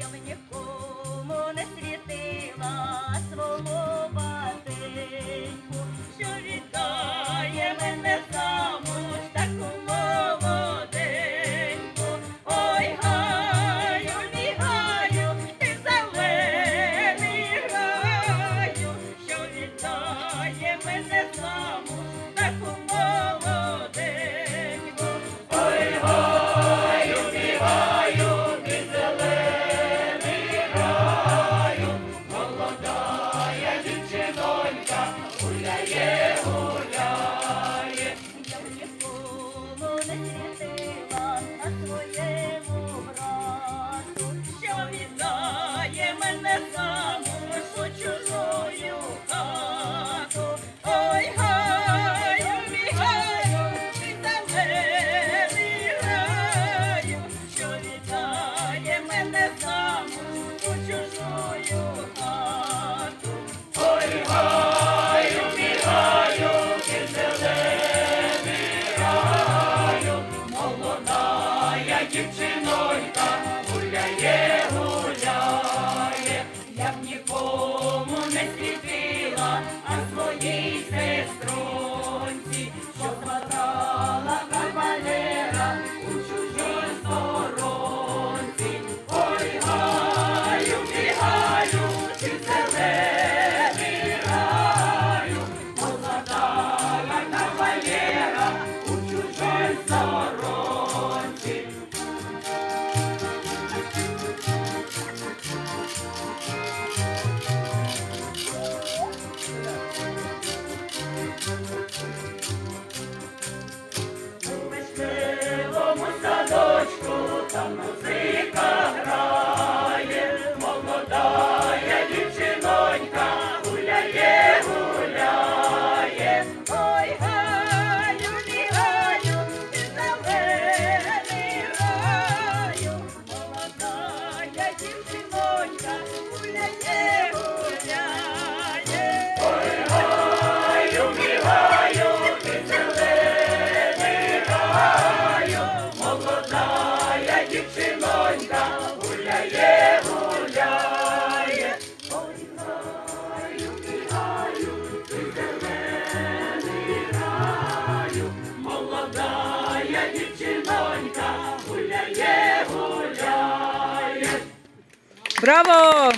я б нікому не світила свого батеньку, що вітає мене замуж таку молоденьку. Ой, гаю, мій ти зелений гаю, що вітає мене замуж таку. дівчинонька гуляє, гуляє, я б нікому не світила, а своє. some ¡Bravo!